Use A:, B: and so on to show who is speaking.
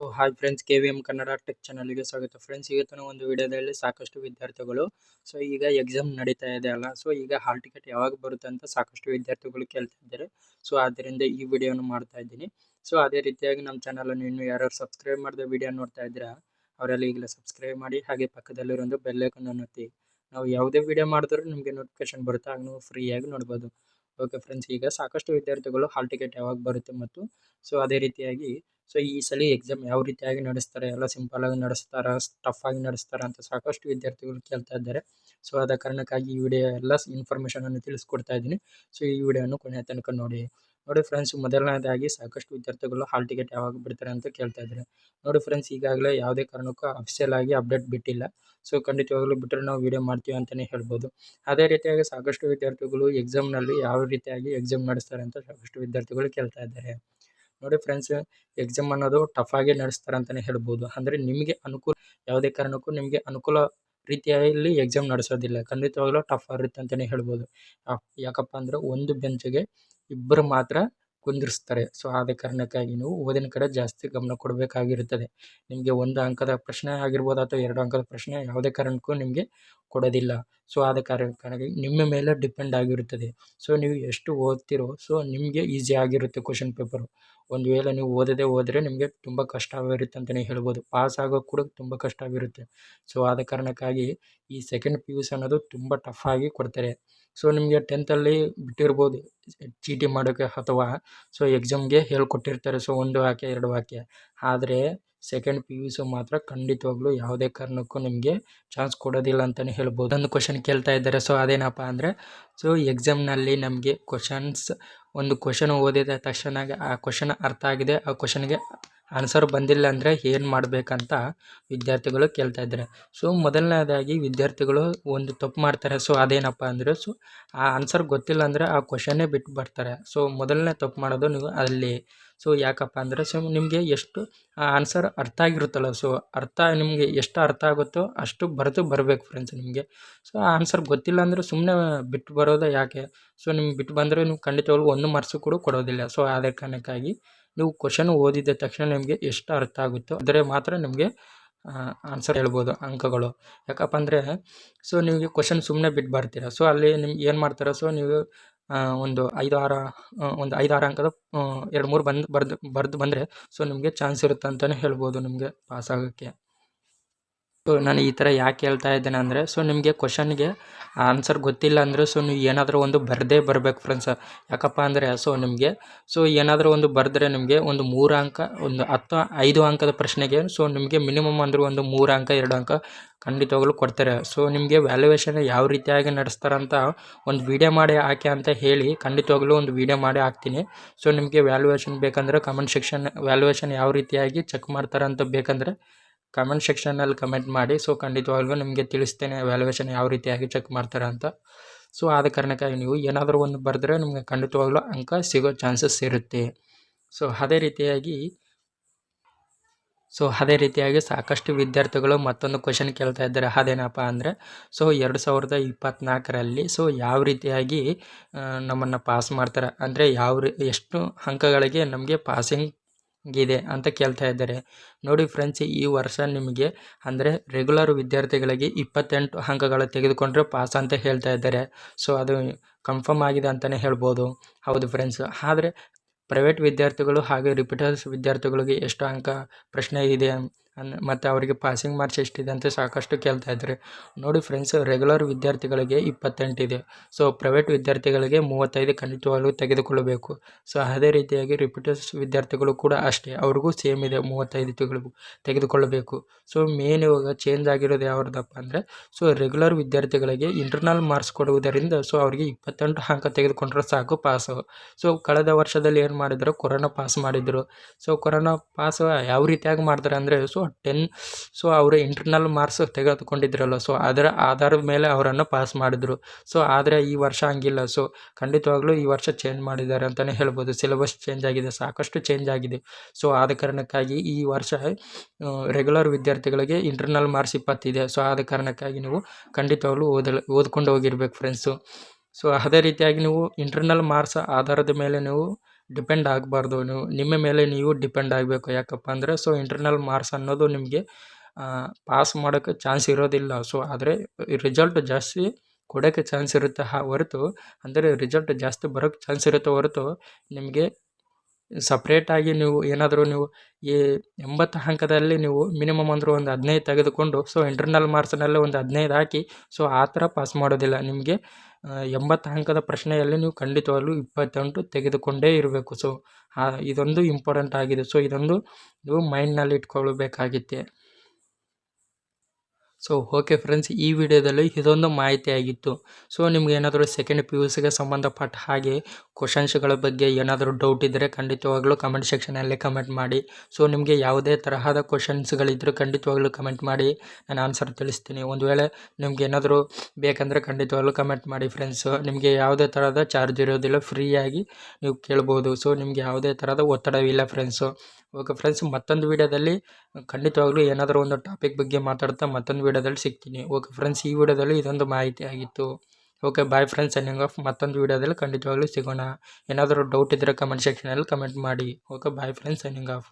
A: Hi friends K V M Kannada tech ಚಾನಲ್ಗೆ ಸ್ವಾಗತ. Friends ಇವತ್ತಿನ ಒಂದು ವಿಡಿಯೋದಲ್ಲಿ ಸಾಕಷ್ಟು ವಿದ್ಯಾರ್ಥಿಗಳು ಸೊ ಈಗ ಎಕ್ಸಾಮ್ ನಡೀತಾ ಇದೆ ಅಲ್ಲ ಸೊ ಈಗ ಹಾಲ್ ಟಿಕೆಟ್ ಯಾವಾಗ ಬರುತ್ತೆ ಅಂತ ಸಾಕಷ್ಟು ವಿದ್ಯಾರ್ಥಿಗಳು ಕೇಳ್ತಾ ಇದ್ದಾರೆ. ಸೊ ಆದ್ದರಿಂದ ಈ ವಿಡಿಯೋನ ಮಾಡ್ತಾ ಇದ್ದೀನಿ. ಸೊ ಅದೇ ರೀತಿಯಾಗಿ ನಮ್ಮ ಚಾನಲನ್ನು ಇನ್ನೂ ಯಾರು ಸಬ್ಸ್ಕ್ರೈಬ್ ಮಾಡಿದ ವಿಡಿಯೋ ನೋಡ್ತಾ ಇದ್ದೀರಾ, ಅವರೆಲ್ಲ ಈಗಲೇ ಸಬ್ಸ್ಕ್ರೈಬ್ ಮಾಡಿ, ಹಾಗೆ ಪಕ್ಕದಲ್ಲಿರೋ ಒಂದು ಬೆಲ್ಲೈಕನ್ನು ಒತ್ತಿ. ನಾವು ಯಾವುದೇ ವಿಡಿಯೋ ಮಾಡಿದ್ರು ನಿಮಗೆ ನೋಟಿಫಿಕೇಶನ್ ಬರುತ್ತೆ ಆಗ ನೀವು ಫ್ರೀಯಾಗಿ ನೋಡ್ಬೋದು. ಓಕೆ ಫ್ರೆಂಡ್ಸ್ ಈಗ ಸಾಕಷ್ಟು ವಿದ್ಯಾರ್ಥಿಗಳು ಹಾಲ್ ಟಿಕೆಟ್ ಯಾವಾಗ ಬರುತ್ತೆ ಮತ್ತು ಸೊ ಅದೇ ರೀತಿಯಾಗಿ ಸೊ ಈ ಸಲ ಎಕ್ಸಾಮ್ ಯಾವ ರೀತಿಯಾಗಿ ನಡೆಸ್ತಾರೆ, ಎಲ್ಲ ಸಿಂಪಲ್ ಆಗಿ ಟಫಾಗಿ ನಡೆಸ್ತಾರ ಅಂತ ಸಾಕಷ್ಟು ವಿದ್ಯಾರ್ಥಿಗಳು ಕೇಳ್ತಾ ಇದ್ದಾರೆ. ಸೊ ಆದ ಕಾರಣಕ್ಕಾಗಿ ಈ ವಿಡಿಯೋ ಎಲ್ಲ ಇನ್ಫಾರ್ಮೇಷನನ್ನು ತಿಳಿಸ್ಕೊಡ್ತಾ ಇದ್ದೀನಿ. ಸೊ ಈ ವಿಡಿಯೋನು ಕೊನೆಯ ತನಕ ನೋಡಿ. ನೋಡಿ ಫ್ರೆಂಡ್ಸ್ ಮೊದಲನೇದಾಗಿ ಸಾಕಷ್ಟು ವಿದ್ಯಾರ್ಥಿಗಳು ಹಾಲ್ ಟಿಕೆಟ್ ಯಾವಾಗ ಬಿಡ್ತಾರೆ ಅಂತ ಕೇಳ್ತಾ ಇದ್ದಾರೆ. ನೋಡಿ ಫ್ರೆಂಡ್ಸ್ ಈಗಾಗಲೇ ಯಾವುದೇ ಕಾರಣಕ್ಕೂ ಅಫಿಷಿಯಲ್ ಆಗಿ ಅಪ್ಡೇಟ್ ಬಿಟ್ಟಿಲ್ಲ. ಸೊ ಖಂಡಿತವಾಗಲೂ ಬಿಟ್ಟರೆ ನಾವು ವಿಡಿಯೋ ಮಾಡ್ತೀವಿ ಅಂತಲೇ ಹೇಳ್ಬೋದು. ಅದೇ ರೀತಿಯಾಗಿ ಸಾಕಷ್ಟು ವಿದ್ಯಾರ್ಥಿಗಳು ಎಕ್ಸಾಮ್ನಲ್ಲಿ ಯಾವ ರೀತಿಯಾಗಿ ಎಕ್ಸಾಮ್ ನಡೆಸ್ತಾರೆ ಅಂತ ಸಾಕಷ್ಟು ವಿದ್ಯಾರ್ಥಿಗಳು ಕೇಳ್ತಾ ಇದ್ದಾರೆ. ನೋಡಿ ಫ್ರೆಂಡ್ಸ್ ಎಕ್ಸಾಮ್ ಅನ್ನೋದು ಟಫ್ ಆಗಿ ನಡೆಸ್ತಾರೆ ಅಂತಲೇ ಹೇಳ್ಬೋದು. ಅಂದರೆ ನಿಮಗೆ ಅನುಕೂಲ, ಯಾವುದೇ ಕಾರಣಕ್ಕೂ ನಿಮಗೆ ಅನುಕೂಲ ರೀತಿಯಲ್ಲಿ ಎಕ್ಸಾಮ್ ನಡೆಸೋದಿಲ್ಲ. ಖಂಡಿತವಾಗ್ಲೂ ಟಫ್ ಆಗಿರುತ್ತೆ ಅಂತಲೇ ಹೇಳ್ಬೋದು. ಯಾಕಪ್ಪ ಅಂದರೆ ಒಂದು ಬೆಂಚಿಗೆ ಇಬ್ಬರು ಮಾತ್ರ ಕುಂದಿರಿಸ್ತಾರೆ. ಸೊ ಆದ ಕಾರಣಕ್ಕಾಗಿ ನೀವು ಓದಿನ ಕಡೆ ಜಾಸ್ತಿ ಗಮನ ಕೊಡಬೇಕಾಗಿರುತ್ತದೆ. ನಿಮಗೆ ಒಂದು ಅಂಕದ ಪ್ರಶ್ನೆ ಆಗಿರ್ಬೋದು ಅಥವಾ ಎರಡು ಅಂಕದ ಪ್ರಶ್ನೆ ಯಾವುದೇ ಕಾರಣಕ್ಕೂ ನಿಮಗೆ ಕೊಡೋದಿಲ್ಲ. ಸೊ ಆದ ಕಾರಣಕ್ಕಾಗಿ ನಿಮ್ಮ ಮೇಲೆ ಡಿಪೆಂಡ್ ಆಗಿರುತ್ತದೆ. ಸೊ ನೀವು ಎಷ್ಟು ಓದ್ತಿರೋ ಸೊ ನಿಮಗೆ ಈಸಿ ಆಗಿರುತ್ತೆ ಕ್ವಶನ್ ಪೇಪರು ಒಂದು ವೇಳೆ ನೀವು ಓದದೇ ಹೋದರೆ ನಿಮಗೆ ತುಂಬ ಕಷ್ಟವಾಗಿರುತ್ತೆ ಅಂತಲೇ ಹೇಳ್ಬೋದು. ಪಾಸ್ ಆಗೋಕ್ಕೆ ಕೂಡ ತುಂಬ ಕಷ್ಟವಿರುತ್ತೆ ಸೊ ಆದ ಕಾರಣಕ್ಕಾಗಿ ಈ ಸೆಕೆಂಡ್ ಪಿ ಯು ಸಿ ಅನ್ನೋದು ತುಂಬ ಟಫ್ ಆಗಿ ಕೊಡ್ತಾರೆ. ಸೊ ನಿಮಗೆ ಟೆಂತಲ್ಲಿ ಬಿಟ್ಟಿರ್ಬೋದು, ಚೀಟಿ ಮಾಡೋಕ್ಕೆ ಅಥವಾ ಸೊ ಎಕ್ಸಾಮ್ಗೆ ಹೇಳ್ಕೊಟ್ಟಿರ್ತಾರೆ. ಸೊ ಒಂದು ವಾಕ್ಯ, ಎರಡು ವಾಕ್ಯ. ಆದರೆ ಸೆಕೆಂಡ್ ಪಿ ಯು ಸಿ ಮಾತ್ರ ಖಂಡಿತವಾಗ್ಲೂ ಯಾವುದೇ ಕಾರಣಕ್ಕೂ ನಿಮಗೆ ಚಾನ್ಸ್ ಕೊಡೋದಿಲ್ಲ ಅಂತಲೇ ಹೇಳ್ಬೋದು. ಒಂದು ಕ್ವಶನ್ ಕೇಳ್ತಾ ಇದ್ದಾರೆ. ಸೊ ಅದೇನಪ್ಪ ಅಂದರೆ ಸೊ ಎಕ್ಸಾಮ್ನಲ್ಲಿ ನಮಗೆ ಕ್ವಶನ್ಸ್ ಒಂದು ಕ್ವಶನ್ ಓದಿದ ತಕ್ಷಣ ಆ ಕ್ವಶನ್ ಅರ್ಥ ಆಗಿದೆ. ಆ ಕ್ವಶನ್ಗೆ ಆನ್ಸರ್ ಬಂದಿಲ್ಲ ಅಂದರೆ ಏನು ಮಾಡಬೇಕಂತ ವಿದ್ಯಾರ್ಥಿಗಳು ಕೇಳ್ತಾ ಇದ್ದಾರೆ. ಸೊ ಮೊದಲನೇದಾಗಿ ವಿದ್ಯಾರ್ಥಿಗಳು ಒಂದು ತಪ್ಪು ಮಾಡ್ತಾರೆ. ಸೊ ಅದೇನಪ್ಪ ಅಂದರೆ ಸೊ ಆ ಆನ್ಸರ್ ಗೊತ್ತಿಲ್ಲ ಅಂದರೆ ಆ ಕ್ವಶನ್ನೇ ಬಿಟ್ಟು ಬರ್ತಾರೆ. ಸೊ ಮೊದಲನೇ ತಪ್ಪು ಮಾಡೋದು ನೀವು ಅಲ್ಲಿ. ಸೊ ಯಾಕಪ್ಪ ಅಂದರೆ ಸೊ ನಿಮಗೆ ಎಷ್ಟು, ಆ ಆನ್ಸರ್ ಅರ್ಥ ಆಗಿರುತ್ತಲ್ಲ. ಸೊ ಅರ್ಥ, ನಿಮಗೆ ಎಷ್ಟು ಅರ್ಥ ಆಗುತ್ತೋ ಅಷ್ಟು ಬರೆದು ಬರಬೇಕು ಫ್ರೆಂಡ್ಸ್ ನಿಮಗೆ. ಸೊ ಆ ಆನ್ಸರ್ ಗೊತ್ತಿಲ್ಲ ಅಂದರೆ ಸುಮ್ಮನೆ ಬಿಟ್ಟು ಬರೋದು ಯಾಕೆ? ಸೊ ನಿಮ್ಗೆ ಬಿಟ್ಟು ಬಂದರೆ ನೀವು ಖಂಡಿತವಾಗ್ಲೂ ಒಂದು ಮಾರ್ಕ್ಸು ಕೂಡ ಕೊಡೋದಿಲ್ಲ. ಸೊ ಅದೇ ಕಾರಣಕ್ಕಾಗಿ ನೀವು ಕ್ವಶನ್ ಓದಿದ ತಕ್ಷಣ ನಿಮಗೆ ಎಷ್ಟು ಅರ್ಥ ಆಗುತ್ತೋ ಆದರೆ ಮಾತ್ರ ನಿಮಗೆ ಆನ್ಸರ್ ಹೇಳ್ಬೋದು ಅಂಕಗಳು. ಯಾಕಪ್ಪ ಅಂದರೆ ಸೊ ನಿಮಗೆ ಕ್ವಶನ್ ಸುಮ್ಮನೆ ಬಿಟ್ಟು ಬರ್ತೀರ ಸೊ ಅಲ್ಲಿ ನಿಮ್ಗೆ ಏನು ಮಾಡ್ತಾರೆ? ಸೊ ನೀವು ಒಂದು ಐದು ಆರು ಒಂದು ಐದು ಆರು ಅಂಕದ ಎರಡು ಮೂರು ಬಂದು, ಬರ್ದು, ಬರೆದು ಬಂದರೆ ಸೊ ನಿಮಗೆ ಚಾನ್ಸ್ ಇರುತ್ತೆ ಅಂತಲೇ ಹೇಳ್ಬೋದು ನಿಮಗೆ ಪಾಸ್ ಆಗೋಕ್ಕೆ. ನಾನು ಈ ಥರ ಯಾಕೆ ಹೇಳ್ತಾ ಇದ್ದೇನೆ ಅಂದರೆ ಸೊ ನಿಮಗೆ ಕ್ವಶನ್ಗೆ ಆನ್ಸರ್ ಗೊತ್ತಿಲ್ಲ ಅಂದರೆ ಸೊ ನೀವು ಏನಾದರೂ ಒಂದು ಬರದೇ ಬರಬೇಕು ಫ್ರೆಂಡ್ಸ್ ಯಾಕಪ್ಪ ಅಂದರೆ ಸೊ ನಿಮಗೆ ಸೊ ಏನಾದರೂ ಒಂದು ಬರೆದ್ರೆ ನಿಮಗೆ ಒಂದು ಮೂರು ಅಂಕ, ಒಂದು ಹತ್ತು, ಐದು ಅಂಕದ ಪ್ರಶ್ನೆಗೆ ಸೊ ನಿಮಗೆ ಮಿನಿಮಮ್ ಅಂದರೂ ಒಂದು ಮೂರು ಅಂಕ, ಎರಡು ಅಂಕ ಖಂಡಿತವಾಗ್ಲೂ ಕೊಡ್ತಾರೆ. ಸೊ ನಿಮಗೆ ವ್ಯಾಲ್ಯೂಯೇಷನ್ ಯಾವ ರೀತಿಯಾಗಿ ನಡೆಸ್ತಾರಂತ ಒಂದು ವೀಡಿಯೋ ಮಾಡಿ ಹಾಕಿ ಅಂತ ಹೇಳಿ ಖಂಡಿತವಾಗ್ಲೂ ಒಂದು ವೀಡಿಯೋ ಮಾಡಿ ಹಾಕ್ತೀನಿ. ಸೊ ನಿಮಗೆ ವ್ಯಾಲ್ಯೂಯೇಷನ್ ಬೇಕಂದರೆ ಕಮೆಂಟ್ ಸೆಕ್ಷನ್ ವ್ಯಾಲ್ಯೂಯೇಷನ್ ಯಾವ ರೀತಿಯಾಗಿ ಚೆಕ್ ಮಾಡ್ತಾರೆ ಅಂತ ಬೇಕಂದರೆ ಕಮೆಂಟ್ ಸೆಕ್ಷನಲ್ಲಿ ಕಮೆಂಟ್ ಮಾಡಿ. ಸೊ ಖಂಡಿತವಾಗ್ಲೂ ನಿಮಗೆ ತಿಳಿಸ್ತೇನೆ ವ್ಯಾಲ್ಯೂಯೇಷನ್ ಯಾವ ರೀತಿಯಾಗಿ ಚೆಕ್ ಮಾಡ್ತಾರೆ ಅಂತ. ಸೊ ಆದ ಕಾರಣಕ್ಕಾಗಿ ನೀವು ಏನಾದರೂ ಒಂದು ಬರೆದ್ರೆ ನಿಮಗೆ ಖಂಡಿತವಾಗ್ಲೂ ಅಂಕ ಸಿಗೋ ಚಾನ್ಸಸ್ ಇರುತ್ತೆ. ಸೊ ಅದೇ ರೀತಿಯಾಗಿ ಸೊ ಅದೇ ರೀತಿಯಾಗಿ ಸಾಕಷ್ಟು ವಿದ್ಯಾರ್ಥಿಗಳು ಮತ್ತೊಂದು ಕ್ವಶನ್ ಕೇಳ್ತಾ ಇದ್ದಾರೆ. ಅದೇನಪ್ಪ ಅಂದರೆ ಸೊ ಎರಡು ಸಾವಿರದ ಇಪ್ಪತ್ತ್ನಾಲ್ಕರಲ್ಲಿ ಸೊ ಯಾವ ರೀತಿಯಾಗಿ ನಮ್ಮನ್ನು ಪಾಸ್ ಮಾಡ್ತಾರೆ? ಅಂದರೆ ಯಾವ ಎಷ್ಟು ಅಂಕಗಳಿಗೆ ನಮಗೆ ಪಾಸಿಂಗ್ ಇದೆ ಅಂತ ಕೇಳ್ತಾ ಇದ್ದಾರೆ. ನೋಡಿ ಫ್ರೆಂಡ್ಸ್, ಈ ವರ್ಷ ನಿಮಗೆ ಅಂದರೆ ರೆಗ್ಯುಲರ್ ವಿದ್ಯಾರ್ಥಿಗಳಿಗೆ ಇಪ್ಪತ್ತೆಂಟು ಅಂಕಗಳು ತೆಗೆದುಕೊಂಡ್ರೆ ಪಾಸ್ ಅಂತ ಹೇಳ್ತಾ ಇದ್ದಾರೆ. ಸೊ ಅದು ಕನ್ಫರ್ಮ್ ಆಗಿದೆ ಅಂತಲೇ ಹೇಳ್ಬೋದು. ಹೌದು ಫ್ರೆಂಡ್ಸ್ ಆದರೆ ಪ್ರೈವೇಟ್ ವಿದ್ಯಾರ್ಥಿಗಳು ಹಾಗೆ ರಿಪೀಟರ್ಸ್ ವಿದ್ಯಾರ್ಥಿಗಳಿಗೆ ಎಷ್ಟು ಅಂಕ ಪ್ರಶ್ನೆ ಇದೆ ಅನ್ ಮತ್ತು ಅವರಿಗೆ ಪಾಸಿಂಗ್ ಮಾರ್ಕ್ಸ್ ಎಷ್ಟಿದೆ ಅಂತ ಸಾಕಷ್ಟು ಕೇಳ್ತಾ ಇದ್ದಾರೆ. ನೋಡಿ ಫ್ರೆಂಡ್ಸ್ ರೆಗ್ಯುಲರ್ ವಿದ್ಯಾರ್ಥಿಗಳಿಗೆ ಇಪ್ಪತ್ತೆಂಟಿದೆ ಸೊ ಪ್ರೈವೇಟ್ ವಿದ್ಯಾರ್ಥಿಗಳಿಗೆ ಮೂವತ್ತೈದು ಖಂಡಿತವಾಗಲೂ ತೆಗೆದುಕೊಳ್ಳಬೇಕು. ಸೊ ಅದೇ ರೀತಿಯಾಗಿ ರಿಪೀಟರ್ಸ್ ವಿದ್ಯಾರ್ಥಿಗಳು ಕೂಡ ಅಷ್ಟೇ. ಅವ್ರಿಗೂ ಸೇಮ್ ಇದೆ, ಮೂವತ್ತೈದು ತಿಂಗಳು ತೆಗೆದುಕೊಳ್ಳಬೇಕು. ಸೊ ಮೇನ್ ಇವಾಗ ಚೇಂಜ್ ಆಗಿರೋದು ಯಾವ್ದಪ್ಪ ಅಂದರೆ ಸೊ ರೆಗ್ಯುಲರ್ ವಿದ್ಯಾರ್ಥಿಗಳಿಗೆ ಇಂಟರ್ನಲ್ ಮಾರ್ಕ್ಸ್ ಕೊಡುವುದರಿಂದ ಸೊ ಅವರಿಗೆ ಇಪ್ಪತ್ತೆಂಟು ಅಂಕ ತೆಗೆದುಕೊಂಡ್ರೆ ಸಾಕು ಪಾಸು ಸೊ ಕಳೆದ ವರ್ಷದಲ್ಲಿ ಏನು ಮಾಡಿದ್ರು? ಕೊರೋನಾ ಪಾಸ್ ಮಾಡಿದರು. ಸೊ ಕೊರೋನಾ ಪಾಸ್ ಯಾವ ರೀತಿಯಾಗಿ ಮಾಡ್ತಾರೆ ಅಂದರೆ ಸೊ ಟೆನ್ ಸೊ ಅವರು ಇಂಟರ್ನಲ್ ಮಾರ್ಕ್ಸ್ ತೆಗೆದುಕೊಂಡಿದ್ರಲ್ಲ ಸೊ ಅದರ ಆಧಾರದ ಮೇಲೆ ಅವರನ್ನು ಪಾಸ್ ಮಾಡಿದ್ರು. ಸೊ ಆದರೆ ಈ ವರ್ಷ ಹಂಗಿಲ್ಲ. ಸೊ ಖಂಡಿತವಾಗ್ಲೂ ಈ ವರ್ಷ ಚೇಂಜ್ ಮಾಡಿದ್ದಾರೆ ಅಂತಲೇ ಹೇಳ್ಬೋದು. ಸಿಲೆಬಸ್ ಚೇಂಜ್ ಆಗಿದೆ, ಸಾಕಷ್ಟು ಚೇಂಜ್ ಆಗಿದೆ. ಸೊ ಆದ ಕಾರಣಕ್ಕಾಗಿ ಈ ವರ್ಷ ರೆಗ್ಯುಲರ್ ವಿದ್ಯಾರ್ಥಿಗಳಿಗೆ ಇಂಟರ್ನಲ್ ಮಾರ್ಕ್ಸ್ ಇಪ್ಪತ್ತಿದೆ. ಸೊ ಆದ ಕಾರಣಕ್ಕಾಗಿ ನೀವು ಖಂಡಿತವಾಗ್ಲೂ ಓದಲು, ಓದ್ಕೊಂಡು ಹೋಗಿರ್ಬೇಕು ಫ್ರೆಂಡ್ಸು ಸೊ ಅದೇ ರೀತಿಯಾಗಿ ನೀವು ಇಂಟರ್ನಲ್ ಮಾರ್ಕ್ಸ್ ಆಧಾರದ ಮೇಲೆ ನೀವು ಡಿಪೆಂಡ್ ಆಗಬಾರ್ದು. ನೀವು, ನಿಮ್ಮ ಮೇಲೆ ನೀವು ಡಿಪೆಂಡ್ ಆಗಬೇಕು ಯಾಕಪ್ಪ ಅಂದರೆ ಸೊ ಇಂಟರ್ನಲ್ ಮಾರ್ಕ್ಸ್ ಅನ್ನೋದು ನಿಮಗೆ ಪಾಸ್ ಮಾಡೋಕ್ಕೆ ಚಾನ್ಸ್ ಇರೋದಿಲ್ಲ. ಸೊ ಆದರೆ ರಿಸಲ್ಟ್ ಜಾಸ್ತಿ ಕೊಡೋಕ್ಕೆ ಚಾನ್ಸ್ ಇರುತ್ತೆ. ಹಾ, ಹೊರತು ಅಂದರೆ ರಿಸಲ್ಟ್ ಜಾಸ್ತಿ ಬರೋಕ್ಕೆ ಚಾನ್ಸ್ ಇರುತ್ತೆ ಹೊರತು ನಿಮಗೆ ಸಪ್ರೇಟಾಗಿ ನೀವು ಏನಾದರೂ ನೀವು ಈ ಎಂಬತ್ತು ಅಂಕದಲ್ಲಿ ನೀವು ಮಿನಿಮಮ್ ಅಂದರೂ ಒಂದು ಹದಿನೈದು ತೆಗೆದುಕೊಂಡು ಸೊ ಇಂಟರ್ನಲ್ ಮಾರ್ಕ್ಸ್ನಲ್ಲೇ ಒಂದು ಹದಿನೈದು ಹಾಕಿ ಸೊ ಆ ಥರ ಪಾಸ್ ಮಾಡೋದಿಲ್ಲ. ನಿಮಗೆ ಎಂಬತ್ತು ಅಂಕದ ಪ್ರಶ್ನೆಯಲ್ಲಿ ನೀವು ಖಂಡಿತವಾಗಲೂ ಇಪ್ಪತ್ತೆಂಟು ತೆಗೆದುಕೊಂಡೇ ಇರಬೇಕು. ಸೊ ಇದೊಂದು ಇಂಪಾರ್ಟೆಂಟ್ ಆಗಿದೆ. ಸೊ ಇದೊಂದು ನೀವು ಮೈಂಡ್ನಲ್ಲಿ ಇಟ್ಕೊಳ್ಬೇಕಾಗಿತ್ತೆ. ಸೊ ಓಕೆ ಫ್ರೆಂಡ್ಸ್ ಈ ವಿಡಿಯೋದಲ್ಲಿ ಇದೊಂದು ಮಾಹಿತಿ ಆಗಿತ್ತು ಸೊ ನಿಮ್ಗೆ ಏನಾದರೂ ಸೆಕೆಂಡ್ ಪಿ ಯು ಸಿಗೆ ಸಂಬಂಧಪಟ್ಟ ಹಾಗೆ ಕ್ವಶನ್ಸ್ಗಳ ಬಗ್ಗೆ ಏನಾದರೂ ಡೌಟ್ ಇದ್ದರೆ ಖಂಡಿತವಾಗ್ಲೂ ಕಮೆಂಟ್ ಸೆಕ್ಷನಲ್ಲಿ ಕಮೆಂಟ್ ಮಾಡಿ. ಸೊ ನಿಮಗೆ ಯಾವುದೇ ತರಹದ ಕ್ವಶನ್ಸ್ಗಳಿದ್ದರೂ ಖಂಡಿತವಾಗ್ಲೂ ಕಮೆಂಟ್ ಮಾಡಿ. ನಾನು ಆನ್ಸರ್ ತಿಳಿಸ್ತೀನಿ. ಒಂದು ವೇಳೆ ನಿಮ್ಗೆ ಏನಾದರೂ ಬೇಕಂದರೆ ಖಂಡಿತವಾಗ್ಲೂ ಕಮೆಂಟ್ ಮಾಡಿ ಫ್ರೆಂಡ್ಸು ನಿಮಗೆ ಯಾವುದೇ ಥರದ ಚಾರ್ಜ್ ಇರೋದಿಲ್ಲ ಫ್ರೀಯಾಗಿ ನೀವು ಕೇಳ್ಬೋದು. ಸೊ ನಿಮಗೆ ಯಾವುದೇ ಥರದ ಒತ್ತಡವಿಲ್ಲ ಫ್ರೆಂಡ್ಸು ಓಕೆ ಫ್ರೆಂಡ್ಸ್ ಮತ್ತೊಂದು ವೀಡಿಯೋದಲ್ಲಿ ಖಂಡಿತವಾಗ್ಲೂ ಏನಾದರೂ ಒಂದು ಟಾಪಿಕ್ ಬಗ್ಗೆ ಮಾತಾಡ್ತಾ ಮತ್ತೊಂದು ವೀಡಿಯೋದಲ್ಲಿ ಸಿಗ್ತೀನಿ. ಓಕೆ ಫ್ರೆಂಡ್ಸ್ ಈ ವಿಡಿಯೋದಲ್ಲಿ ಇದೊಂದು ಮಾಹಿತಿ ಆಗಿತ್ತು. Okay bye friends signing off ಮತ್ತೊಂದು ವೀಡಿಯೋದಲ್ಲಿ ಖಂಡಿತವಾಗ್ಲೂ ಸಿಗೋಣ. ಏನಾದರೂ ಡೌಟ್ ಇದ್ದರೆ ಕಮೆಂಟ್ ಸೆಕ್ಷನಲ್ಲಿ ಕಮೆಂಟ್ ಮಾಡಿ. Okay bye friends signing off